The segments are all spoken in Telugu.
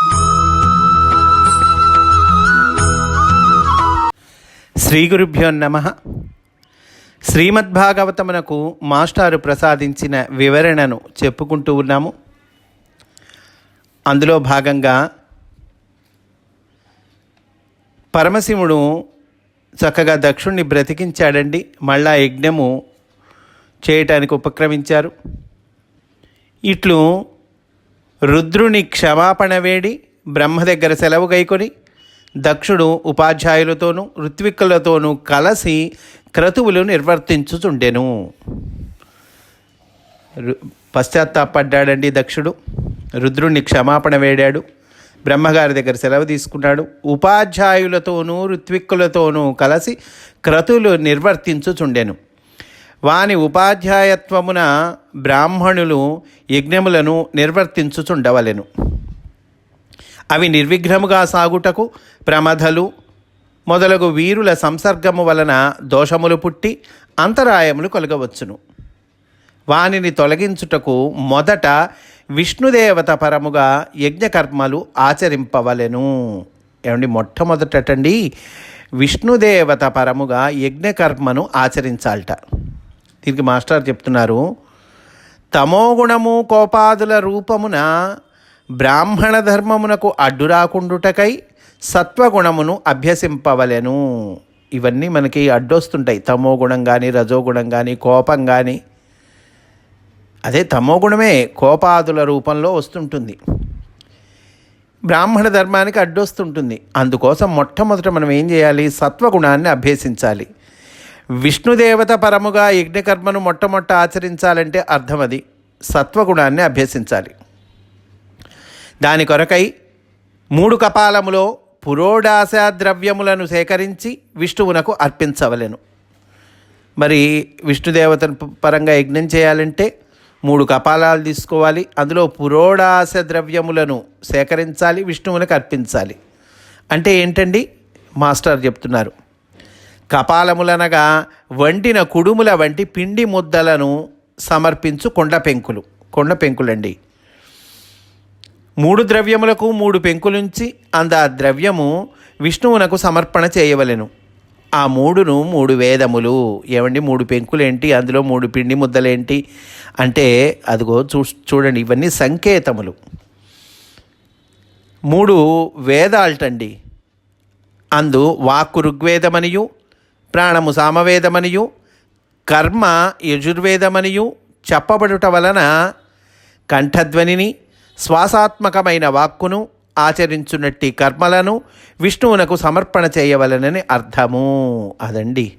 శ్రీ గురుభ్యో నమ. శ్రీమద్భాగవతమునకు మాస్టారు ప్రసాదించిన వివరణను చెప్పుకుంటూ ఉన్నాము. అందులో భాగంగా పరమశివుడు చక్కగా దక్షుణ్ణి బ్రతికించాడండి. మళ్ళా యజ్ఞము చేయటానికి ఉపక్రమించారు. ఇట్లు రుద్రుని క్షమాపణ వేడి బ్రహ్మ దగ్గర సెలవు గైకొని దక్షుడు ఉపాధ్యాయులతోనూ ఋత్విక్కులతోనూ కలిసి క్రతువులు నిర్వర్తించుచుండెను. పశ్చాత్తాపడ్డాడండి దక్షుడు. రుద్రుణ్ణి క్షమాపణ వేడాడు. బ్రహ్మగారి దగ్గర సెలవు తీసుకున్నాడు. ఉపాధ్యాయులతోనూ ఋత్విక్కులతోనూ కలిసి క్రతువులు నిర్వర్తించుచుండెను. వాని ఉపాధ్యాయత్వమున బ్రాహ్మణులు యజ్ఞములను నిర్వర్తించుచుండవలెను. అవి నిర్విఘ్నముగా సాగుటకు ప్రమదలు మొదలగు వీరుల సంసర్గము వలన దోషములు పుట్టి అంతరాయములు కలగవచ్చును. వానిని తొలగించుటకు మొదట విష్ణుదేవత పరముగా యజ్ఞకర్మలు ఆచరింపవలెను. ఏమండి మొట్టమొదటండి విష్ణుదేవత పరముగా యజ్ఞకర్మను ఆచరించాలట. దీనికి మాస్టర్ చెప్తున్నారు తమోగుణము కోపాదుల రూపమున బ్రాహ్మణ ధర్మమునకు అడ్డు రాకుండుటకై సత్వగుణమును అభ్యసింపవలెను. ఇవన్నీ మనకి అడ్డొస్తుంటాయి. తమో గుణం కానీ రజోగుణం కానీ కోపం కానీ అదే తమో గుణమే కోపాదుల రూపంలో వస్తుంటుంది. బ్రాహ్మణ ధర్మానికి అడ్డొస్తుంటుంది. అందుకోసం మొట్టమొదట మనం ఏం చేయాలి? సత్వగుణాన్ని అభ్యసించాలి. విష్ణుదేవత పరముగా యజ్ఞకర్మను మొట్టమొట్ట ఆచరించాలంటే అర్థం అది. సత్వగుణాన్ని అభ్యసించాలి. దాని కొరకై మూడు కపాలములో పురోడాశ ద్రవ్యములను సేకరించి విష్ణువునకు అర్పించవలెను. మరి విష్ణుదేవత పరంగా యజ్ఞం చేయాలంటే మూడు కపాలాలు తీసుకోవాలి. అందులో పురోడాశ ద్రవ్యములను సేకరించాలి విష్ణువునికి అర్పించాలి. అంటే ఏంటండి? మాస్టర్ చెప్తున్నారు. కపాలములనగా వండిన కుడుముల వంటి పిండి ముద్దలను సమర్పించు కొండ పెంకులు. కొండ పెంకులండి. మూడు ద్రవ్యములకు మూడు పెంకులుంచి అంద ఆ ద్రవ్యము విష్ణువునకు సమర్పణ చేయవలెను. ఆ మూడును మూడు వేదములు. ఏమండి? మూడు పెంకులేంటి? అందులో మూడు పిండి ముద్దలేంటి? అంటే అదిగో చూ చూడండి ఇవన్నీ సంకేతములు. మూడు వేదాల్టండి. అందు వాక్కు ఋగ్వేదమనియు ప్రాణము సామవేదమనియు కర్మ యజుర్వేదమనియు చెప్పబడుట వలన కంఠధ్వనిని శ్వాసాత్మకమైన వాక్కును ఆచరించున్నట్టి కర్మలను విష్ణువునకు సమర్పణ చేయవలనని అర్థము. అదండి.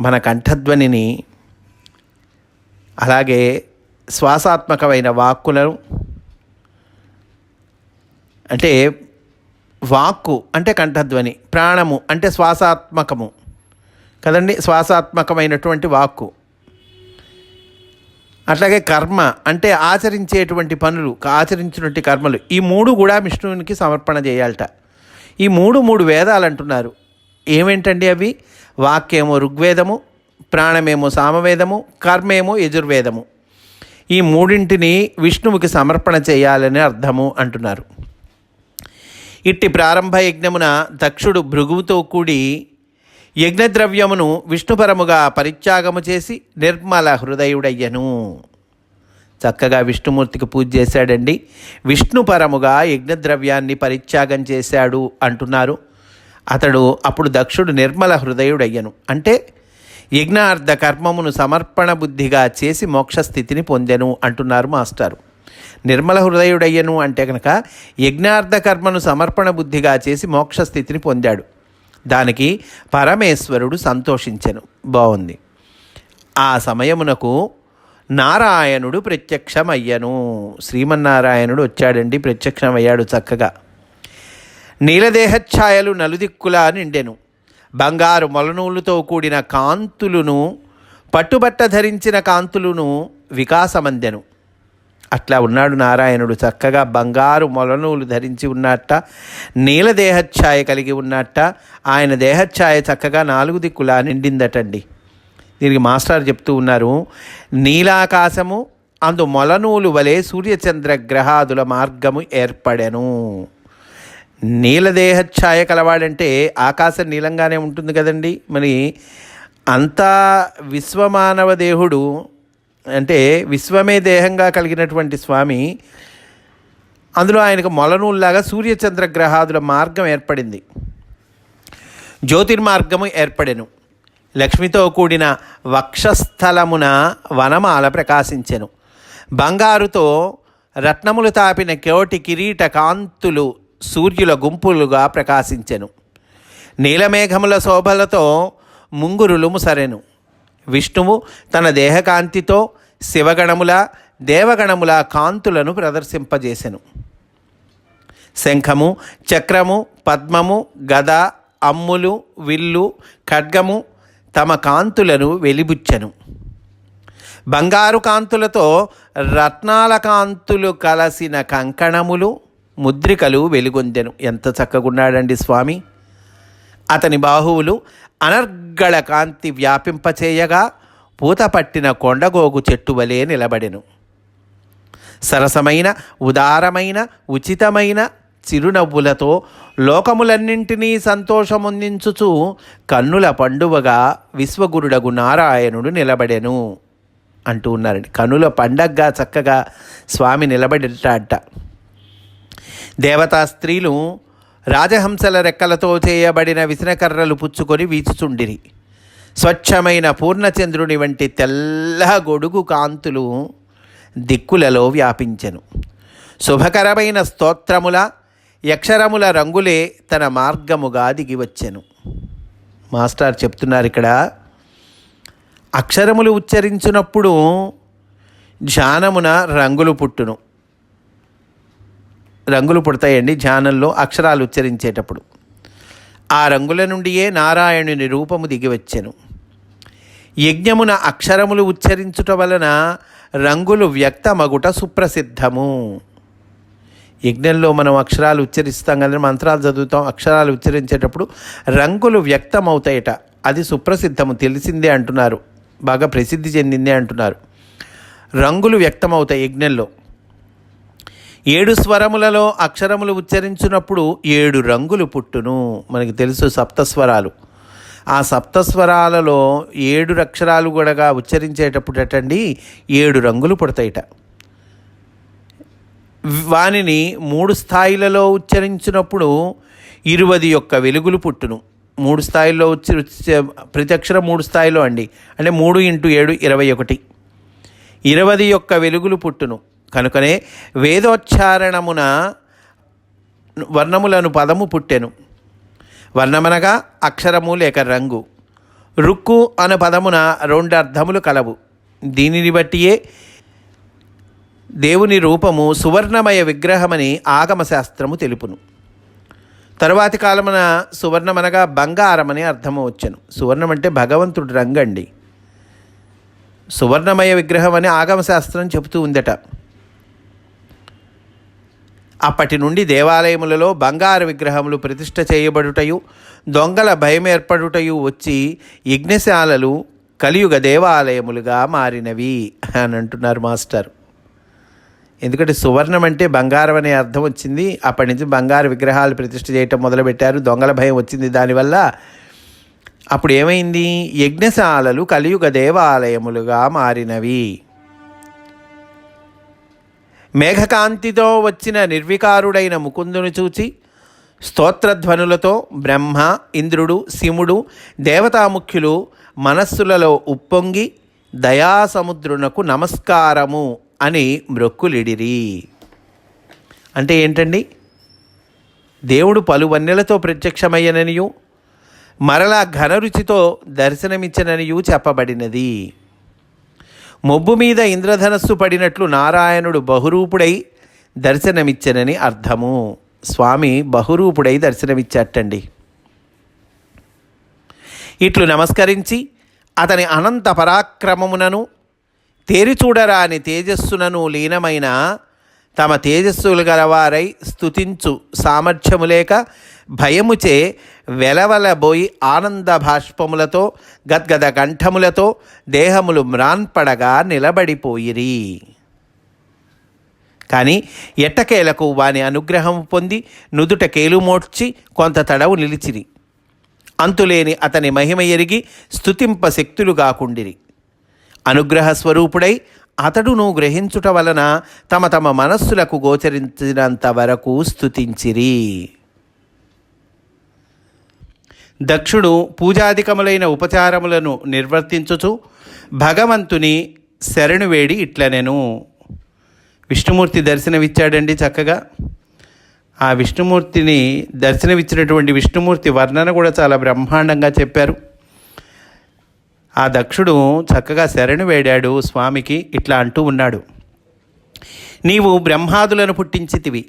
మన కంఠధ్వనిని అలాగే శ్వాసాత్మకమైన వాక్కులను అంటే వాక్కు అంటే కంఠధ్వని ప్రాణము అంటే శ్వాసాత్మకము కదండి? శ్వాసాత్మకమైనటువంటి వాక్కు. అట్లాగే కర్మ అంటే ఆచరించేటువంటి పనులు ఆచరించినటువంటి కర్మలు. ఈ మూడు కూడా విష్ణువునికి సమర్పణ చేయాలట. ఈ మూడు మూడు వేదాలు అంటున్నారు. ఏమేంటండి అవి? వాక్యేమో ఋగ్వేదము ప్రాణమేమో సామవేదము కర్మేమో యజుర్వేదము. ఈ మూడింటిని విష్ణువుకి సమర్పణ చేయాలని అర్థము అంటున్నారు. ఇట్టి ప్రారంభ యజ్ఞమున దక్షుడు భృగువుతో కూడి యజ్ఞద్రవ్యమును విష్ణుపరముగా పరిత్యాగము చేసి నిర్మల హృదయుడయ్యను. చక్కగా విష్ణుమూర్తికి పూజ చేశాడండి. విష్ణుపరముగా యజ్ఞద్రవ్యాన్ని పరిత్యాగం చేశాడు అంటున్నారు. అతడు అప్పుడు దక్షుడు నిర్మల హృదయుడయ్యను. అంటే యజ్ఞార్థ కర్మమును సమర్పణ బుద్ధిగా చేసి మోక్షస్థితిని పొందెను అంటున్నారు మాస్టారు. నిర్మల హృదయుడయ్యను అంటే కనుక యజ్ఞార్థ కర్మను సమర్పణ బుద్ధిగా చేసి మోక్షస్థితిని పొందాడు. దానికి పరమేశ్వరుడు సంతోషించెను. బాగుంది ఆ సమయమునకు నారాయణుడు ప్రత్యక్షమయ్యను. శ్రీమన్నారాయణుడు వచ్చాడండి ప్రత్యక్షమయ్యాడు చక్కగా. నీలదేహఛాయలు నలుదిక్కులా నిండెను. బంగారు మొలనూలుతో కూడిన కాంతులును పట్టుబట్ట ధరించిన కాంతులును వికాసమందెను. అట్లా ఉన్నాడు నారాయణుడు. చక్కగా బంగారు మొలనూలు ధరించి ఉన్నట్ట నీల దేహఛాయ కలిగి ఉన్నట్ట ఆయన దేహఛాయ చక్కగా నాలుగు దిక్కులా నిండిందటండి. దీనికి మాస్టర్ చెప్తూ ఉన్నారు నీలాకాశము అందు మొలనూలు వలె సూర్యచంద్ర గ్రహాదుల మార్గము ఏర్పడెను. నీలదేహఛాయ కలవాడంటే ఆకాశం నీలంగానే ఉంటుంది కదండి. మరి అంతా విశ్వమానవ దేహుడు అంటే విశ్వమే దేహంగా కలిగినటువంటి స్వామి అందులో ఆయనకు మొలనూల్లాగా సూర్యచంద్ర గ్రహాదుల మార్గం ఏర్పడింది. జ్యోతిర్మార్గము ఏర్పడెను. లక్ష్మితో కూడిన వక్షస్థలమున వనమాల ప్రకాశించెను. బంగారుతో రత్నములు తాపిన కోటి కిరీట కాంతులు సూర్యుల గుంపులుగా ప్రకాశించెను. నీలమేఘముల శోభలతో ముంగురులు ముసరెను. విష్ణువు తన దేహకాంతితో శివగణముల దేవగణముల కాంతులను ప్రదర్శింపజేసెను. శంఖము చక్రము పద్మము గద అమ్ములు విల్లు ఖడ్గము తమ కాంతులను వెలిబుచ్చెను. బంగారు కాంతులతో రత్నాల కాంతులు కలసిన కంకణములు ముద్రికలు వెలుగొందెను. ఎంత చక్కగున్నాడండి స్వామి! అతని బాహువులు అనర్గళ కాంతి వ్యాపింపచేయగా పూత పట్టిన కొండగోగు చెట్టు వలె నిలబడెను. సరసమైన ఉదారమైన ఉచితమైన చిరునవ్వులతో లోకములన్నింటినీ సంతోషముందించుచు కన్నుల పండువగా విశ్వగురుడగు నారాయణుడు నిలబడెను అంటూ ఉన్నారండి. కనుల పండగగా చక్కగా స్వామి నిలబడిట దేవతా స్త్రీలు రాజహంసల రెక్కలతో చేయబడిన విసనకర్రలు పుచ్చుకొని వీచుచుండిరి. స్వచ్ఛమైన పూర్ణచంద్రుని వంటి తెల్ల గొడుగు కాంతులు దిక్కులలో వ్యాపించెను. శుభకరమైన స్తోత్రముల యక్షరముల రంగులే తన మార్గముగా దిగివచ్చెను. మాస్టర్ చెప్తున్నారు ఇక్కడ అక్షరములు ఉచ్చరించినప్పుడు ధ్యానమున రంగులు పుట్టును. రంగులు పుడతాయండి ధ్యానంలో అక్షరాలు ఉచ్చరించేటప్పుడు. ఆ రంగుల నుండియే నారాయణుని రూపము దిగివచ్చెను. యజ్ఞమున అక్షరములు ఉచ్చరించుట వలన రంగులు వ్యక్తమగుట సుప్రసిద్ధము. యజ్ఞంలో మనం అక్షరాలు ఉచ్చరిస్తాం కానీ మంత్రాలు చదువుతాం అక్షరాలు ఉచ్చరించేటప్పుడు రంగులు వ్యక్తమవుతాయట. అది సుప్రసిద్ధము తెలిసిందే అంటున్నారు. బాగా ప్రసిద్ధి చెందిందే అంటున్నారు. రంగులు వ్యక్తమవుతాయి యజ్ఞంలో. ఏడు స్వరములలో అక్షరములు ఉచ్చరించినప్పుడు ఏడు రంగులు పుట్టును. మనకి తెలుసు సప్తస్వరాలు. ఆ సప్తస్వరాలలో ఏడు అక్షరాలు కూడా ఉచ్చరించేటప్పుడు అటండి ఏడు రంగులు పుడతాయిట. వానిని మూడు స్థాయిలలో ఉచ్చరించినప్పుడు ఇరువది యొక్క వెలుగులు పుట్టును. మూడు స్థాయిలో ఉచ్చ ప్రతి అక్షరం మూడు స్థాయిలో అండి. అంటే మూడు ఇంటూ ఏడు ఇరవై ఒకటి. ఇరవది యొక్క వెలుగులు పుట్టును. కనుకనే వేదోచ్చారణమున వర్ణములను పదము పుట్టెను. వర్ణమనగా అక్షరము లేక రంగు. రుక్కు అను పదమున రెండు అర్థములు కలవు. దీనిని బట్టియే దేవుని రూపము సువర్ణమయ విగ్రహమని ఆగమశాస్త్రము తెలుపును. తరువాతి కాలమున సువర్ణమనగా బంగారమని అర్థము వచ్చను. సువర్ణం అంటే భగవంతుడు రంగండి. సువర్ణమయ విగ్రహం అని ఆగమశాస్త్రం చెబుతూ ఉందట. అప్పటి నుండి దేవాలయములలో బంగారు విగ్రహములు ప్రతిష్ఠ చేయబడుటయు దొంగల భయం ఏర్పడుటయు వచ్చి యజ్ఞశాలలు కలియుగ దేవాలయములుగా మారినవి అని అంటున్నారు మాస్టర్. ఎందుకంటే సువర్ణం అంటే బంగారం అనే అర్థం వచ్చింది. అప్పటి నుంచి బంగారు విగ్రహాలు ప్రతిష్ఠ చేయటం మొదలుపెట్టారు. దొంగల భయం వచ్చింది దానివల్ల అప్పుడు ఏమైంది? యజ్ఞశాలలు కలియుగ దేవాలయములుగా మారినవి. మేఘకాంతితో వచ్చిన నిర్వికారుడైన ముకుందుని చూచి స్తోత్రధ్వనులతో బ్రహ్మ ఇంద్రుడు శివుడు దేవతాముఖ్యులు మనస్సులలో ఉప్పొంగి దయాసముద్రునకు నమస్కారము అని మ్రొక్కులిడిరి. అంటే ఏంటండి? దేవుడు పలువన్నెలతో ప్రత్యక్షమయ్యననియు మరలా ఘనరుచితో దర్శనమిచ్చననియు చెప్పబడినది. మొబ్బు మీద ఇంద్రధనస్సు పడినట్లు నారాయణుడు బహురూపుడై దర్శనమిచ్చనని అర్థము. స్వామి బహురూపుడై దర్శనమిచ్చాటండి ఇట్లు నమస్కరించి అతని అనంత పరాక్రమమునను తేరిచూడరాని తేజస్సునను లీనమైన తమ తేజస్సులు గలవారై స్థుతించు సామర్థ్యము లేక భయముచే వెలవలబోయి ఆనంద భాష్పములతో గద్గద కంఠములతో దేహములు మ్రాన్పడగా నిలబడిపోయిరి. కానీ ఎట్టకేలకు వాని అనుగ్రహం పొంది నుదుట కేలుమోడ్చి కొంత తడవు నిలిచిరి. అంతులేని అతని మహిమ ఎరిగి స్థుతింప శక్తులు కాకుండిరి అనుగ్రహ స్వరూపుడై అతడును గ్రహించుట వలన తమ తమ మనస్సులకు గోచరించినంత వరకు స్తుతించిరి. దక్షుడు పూజాధికములైన ఉపచారములను నిర్వర్తించుచు భగవంతుని శరణు వేడి ఇట్లనెను. విష్ణుమూర్తి దర్శనమిచ్చాడండి చక్కగా. ఆ విష్ణుమూర్తిని దర్శనమిచ్చినటువంటి విష్ణుమూర్తి వర్ణన కూడా చాలా బ్రహ్మాండంగా చెప్పారు. ఆ దక్షుడు చక్కగా శరణు వేడాడు స్వామికి ఇట్లా అంటూ ఉన్నాడు. నీవు బ్రహ్మాదులను పుట్టించితివి.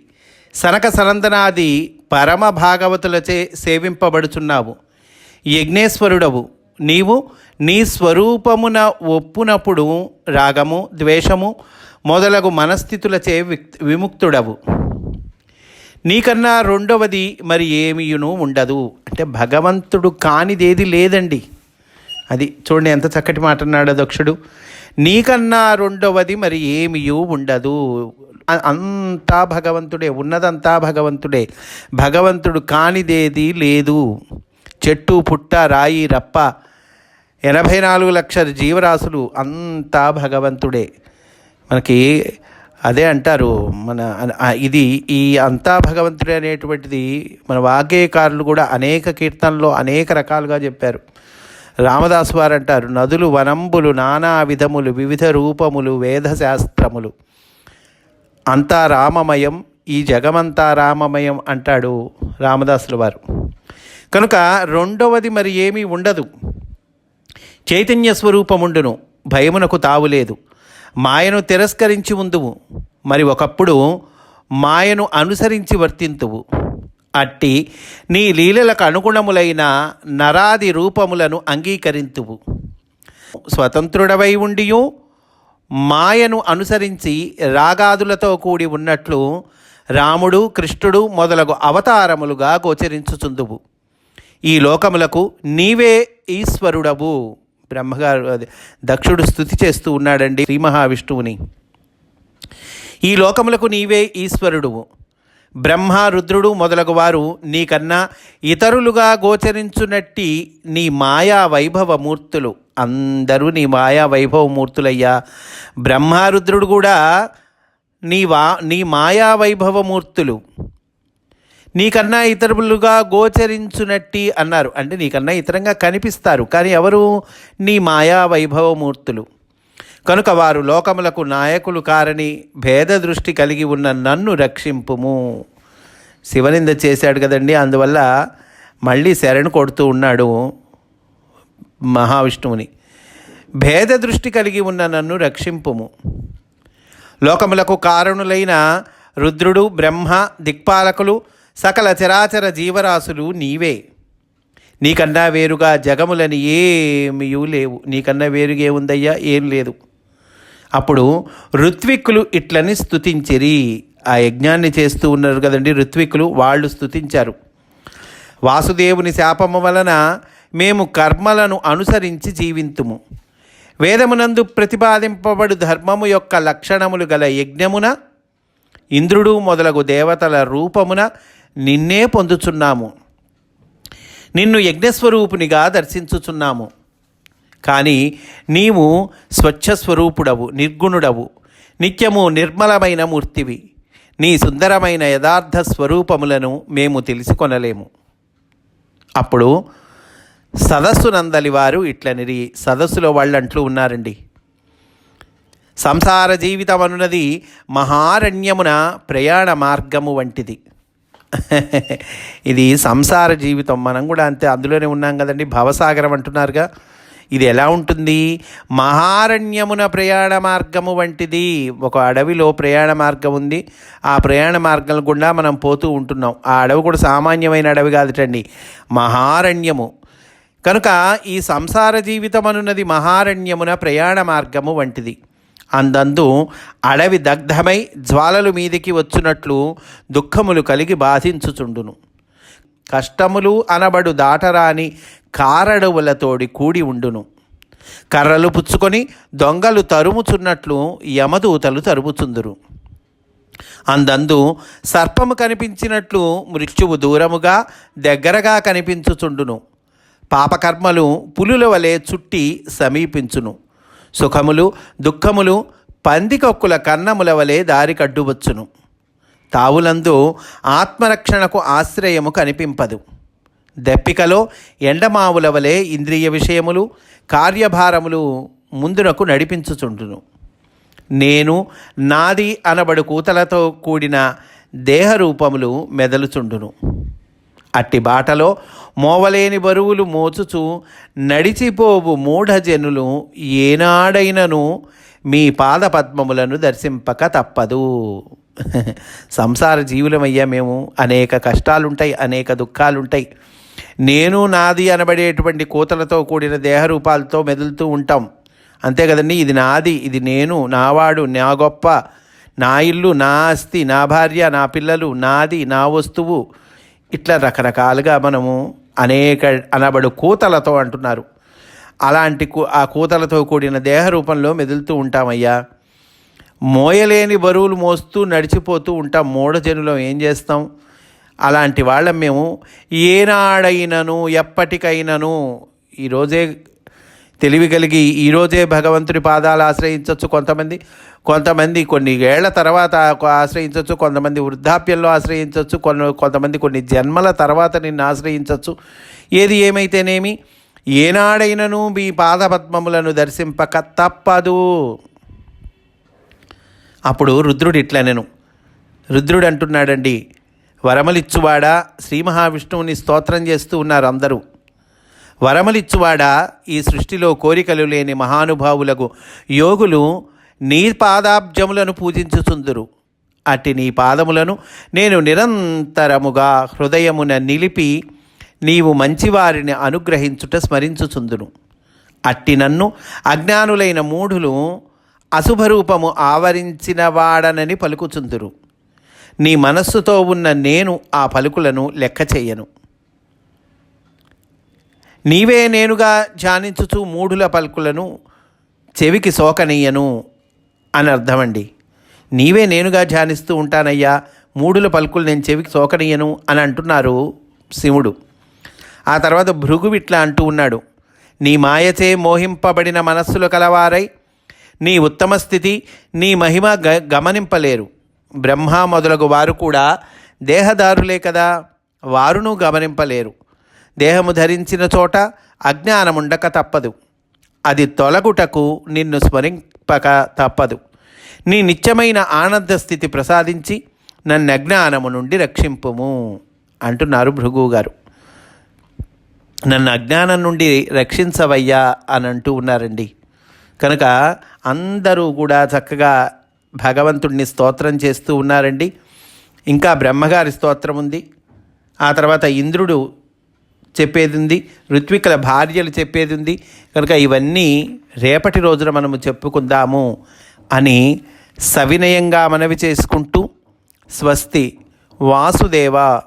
సనక సనందనాది పరమ భాగవతులచే సేవింపబడుచున్నావు. యజ్ఞేశ్వరుడవు. నీవు నీ స్వరూపమున ఒప్పునప్పుడు రాగము ద్వేషము మొదలగు మనస్థితులచే విక్- విముక్తుడవు. నీకన్నా రెండవది మరి ఏమియును ఉండదు. అంటే భగవంతుడు కానిదేది లేదండి. అది చూడండి ఎంత చక్కటి మాట అన్నాడు దక్షుడు నీకన్నా రెండవది మరి ఏమియూ ఉండదు. అంతా భగవంతుడే ఉన్నదంతా భగవంతుడే. భగవంతుడు కానిదేది లేదు. చెట్టు పుట్ట రాయి రప్ప ఎనభై నాలుగు లక్షల జీవరాశులు అంతా భగవంతుడే. మనకి అదే అంటారు మన ఇది ఈ అంతా భగవంతుడే అనేటువంటిది మన వాగ్గేయకారులు కూడా అనేక కీర్తనలో అనేక రకాలుగా చెప్పారు. రామదాస్ వారు అంటారు నదులు వనంబులు నానా విధములు వివిధ రూపములు వేదశాస్త్రములు. అంతా రామమయం ఈ జగమంతా రామమయం అంటాడు రామదాసుల వారు. కనుక రెండవది మరి ఏమీ ఉండదు. చైతన్య స్వరూపముండును భయమునకు తావులేదు మాయను తిరస్కరించి ఉందువు మరి ఒకప్పుడు మాయను అనుసరించి వర్తింతువు. అట్టి నీ లీలలకు అనుగుణములైన నరాది రూపములను అంగీకరింతువు. స్వతంత్రుడవై ఉండియు మాయను అనుసరించి రాగాదులతో కూడి ఉన్నట్లు రాముడు కృష్ణుడు మొదలగు అవతారములుగా గోచరించుచుందువు. ఈ లోకములకు నీవే ఈశ్వరుడవు. బ్రహ్మగారు దక్షుడు స్థుతి చేస్తూ ఉన్నాడండి శ్రీ మహావిష్ణువుని. ఈ లోకములకు నీవే ఈశ్వరుడువు. బ్రహ్మ రుద్రుడు మొదలగు వారు నీకన్నా ఇతరులుగా గోచరించునట్టి నీ మాయా వైభవ మూర్తులు అందరూ నీ మాయా వైభవ మూర్తులయ్యా రుద్రుడు కూడా నీ వా నీ మాయా వైభవ మూర్తులు నీకన్నా ఇతరులుగా గోచరించునట్టి అన్నారు. అంటే నీకన్నా ఇతరంగా కనిపిస్తారు. కానీ ఎవరు? నీ మాయా వైభవమూర్తులు. కనుక వారు లోకములకు నాయకులు కారని భేద దృష్టి కలిగి ఉన్న నన్ను రక్షింపుము. శివనింద చేశాడు కదండి. అందువల్ల మళ్ళీ శరణు కొడుతూ ఉన్నాడు మహావిష్ణువుని. భేద దృష్టి కలిగి ఉన్న నన్ను రక్షింపుము. లోకములకు కారణులైన రుద్రుడు బ్రహ్మ దిక్పాలకులు సకల చరాచర జీవరాశులు నీవే. నీకన్నా వేరుగా జగములని ఏమీ లేవు. నీకన్నా వేరుగా ఏముందయ్యా? ఏం లేదు. అప్పుడు ఋత్విక్కులు ఇట్లని స్థుతించిరి ఆ యజ్ఞాన్ని చేస్తూ ఉన్నారు కదండి ఋత్విక్కులు వాళ్ళు స్థుతించారు వాసుదేవుని శాపము వలన మేము కర్మలను అనుసరించి జీవింతుము. వేదమునందు ప్రతిపాదింపబడు ధర్మము యొక్క లక్షణములు గల యజ్ఞమున ఇంద్రుడు మొదలగు దేవతల రూపమున నిన్నే పొందుచున్నాము. నిన్ను యజ్ఞస్వరూపునిగా దర్శించుచున్నాము. కానీ నీవు స్వచ్ఛస్వరూపుడవు నిర్గుణుడవు. నిత్యము నిర్మలమైన మూర్తివి. నీ సుందరమైన యథార్థ స్వరూపములను మేము తెలుసుకొనలేము. అప్పుడు సదస్సు నందలి వారు ఇట్లనిరి సదస్సులో వాళ్ళంట్లు ఉన్నారండి. సంసార జీవితం అనున్నది మహారణ్యమున ప్రయాణ మార్గము వంటిది. ఇది సంసార జీవితం మనం కూడా అంతే అందులోనే ఉన్నాం కదండి భవసాగరం అంటున్నారుగా. ఇది ఎలా ఉంటుంది? మహారణ్యమున ప్రయాణ మార్గము వంటిది. ఒక అడవిలో ప్రయాణ మార్గం ఉంది. ఆ ప్రయాణ మార్గం గుండా మనం పోతూ ఉంటున్నాం. ఆ అడవి కూడా సామాన్యమైన అడవి కాదుటండి. మహారణ్యము. కనుక ఈ సంసార జీవితం అనున్నది మహారణ్యమున ప్రయాణ మార్గము వంటిది. అందందు అడవి దగ్ధమై జ్వాలలు మీదికి వచ్చినట్లు దుఃఖములు కలిగి బాధించుచుండును. కష్టములు అనబడు దాటరాని కారడవులతోడి కూడి ఉండును. కర్రలు పుచ్చుకొని దొంగలు తరుముచున్నట్లు యమదూతలు తరుముచుందురు. అందందు సర్పము కనిపించినట్లు మృత్యువు దూరముగా దగ్గరగా కనిపించుచుండును. పాపకర్మలు పులుల వలె చుట్టి సమీపించును. సుఖములు దుఃఖములు పందికొక్కుల కన్నముల వలె దారి కడ్డువచ్చును తావులందు ఆత్మరక్షణకు ఆశ్రయము కనిపింపదు. దప్పికలో ఎండమావుల వలె ఇంద్రియ విషయములు కార్యభారములు ముందునకు నడిపించుచుండును. నేను నాది అనబడు కూతలతో కూడిన దేహరూపములు మెదలుచుండును. అట్టి బాటలో మోవలేని బరువులు మోచుచు నడిచిపోవు మూఢజనులు ఏనాడైనను మీ పాదపద్మములను దర్శింపక తప్పదు. సంసార జీవులమయ్యా మేము. అనేక కష్టాలుంటాయి అనేక దుఃఖాలుంటాయి. నేను నాది అనబడేటువంటి కూతలతో కూడిన దేహరూపాలతో మెదులుతూ ఉంటాం. అంతే కదండి ఇది నాది ఇది నేను నావాడు నా గొప్ప నా ఇల్లు నా ఆస్తి నా భార్య నా పిల్లలు నాది నా వస్తువు. ఇట్లా రకరకాలుగా మనము అనేక అనబడు కూతలతో అంటున్నారు. అలాంటి కూ ఆ కూతలతో కూడిన దేహ రూపంలో మెదులుతూ ఉంటామయ్యా. మోయలేని బరువులు మోస్తూ నడిచిపోతూ ఉంటాం. మూఢజనులం ఏం చేస్తాం? అలాంటి వాళ్ళం మేము. ఏనాడైనను ఎప్పటికైనను ఈరోజే తెలివి కలిగి ఈరోజే భగవంతుడి పాదాలు ఆశ్రయించవచ్చు కొంతమంది. కొంతమంది కొన్ని ఏళ్ళ తర్వాత ఆశ్రయించవచ్చు కొంతమంది వృద్ధాప్యంలో ఆశ్రయించవచ్చు కొన్ని కొంతమంది కొన్ని జన్మల తర్వాత నిన్ను ఆశ్రయించవచ్చు ఏది ఏమైతేనేమి? ఏనాడైనను మీ పాదపద్మములను దర్శింపక తప్పదు. అప్పుడు రుద్రుడు ఇట్లా నేను రుద్రుడు అంటున్నాడండి వరమలిచ్చువాడా? శ్రీ మహావిష్ణువుని స్తోత్రం చేస్తూ ఉన్నారు అందరూ. వరమలిచ్చువాడా? ఈ సృష్టిలో కోరికలు లేని మహానుభావులకు యోగులు నీ పాదాబ్జములను పూజించుచుందురు. అట్టి నీ పాదములను నేను నిరంతరముగా హృదయమున నిలిపి నీవు మంచివారిని అనుగ్రహించుట స్మరించుచుందును. అట్టి నన్ను అజ్ఞానులైన మూఢులు అశుభరూపము ఆవరించినవాడనని పలుకుచుందురు. నీ మనస్సుతో ఉన్న నేను ఆ పలుకులను లెక్క చెయ్యను నీవే నేనుగా ధ్యానించుచు మూఢుల పలుకులను చెవికి సోకనీయను అని అర్థమండి నీవే నేనుగా ధ్యానిస్తూ ఉంటానయ్యా మూడుల పలుకులు నేను చెవికి సోకనీయను అని అంటున్నారు శివుడు. ఆ తర్వాత భృగు ఇట్లా అంటూ ఉన్నాడు నీ మాయచే మోహింపబడిన మనస్సులు కలవారై నీ ఉత్తమ స్థితి నీ మహిమ గ గమనింపలేరు. బ్రహ్మ మొదలగు వారు కూడా దేహదారులే కదా వారును గమనింపలేరు. దేహము ధరించిన చోట అజ్ఞానముండక తప్పదు. అది తొలగుటకు నిన్ను స్మరింపక తప్పదు. నీ నిత్యమైన ఆనంద స్థితి ప్రసాదించి నన్ను అజ్ఞానము నుండి రక్షింపుము అంటున్నారు భృగు గారు నన్ను అజ్ఞానం నుండి రక్షించవయ్యా అని అంటూ ఉన్నారండి. కనుక అందరూ కూడా చక్కగా భగవంతుడిని స్తోత్రం చేస్తూ ఉన్నారండి. ఇంకా బ్రహ్మగారి స్తోత్రం ఉంది. ఆ తర్వాత ఇంద్రుడు చెప్పేది ఉంది ఋత్వికుల భార్యలు చెప్పేది ఉంది కనుక ఇవన్నీ రేపటి రోజున మనము చెప్పుకుందాము అని సవినయంగా మనవి చేసుకుంటూ స్వస్తి వాసుదేవ.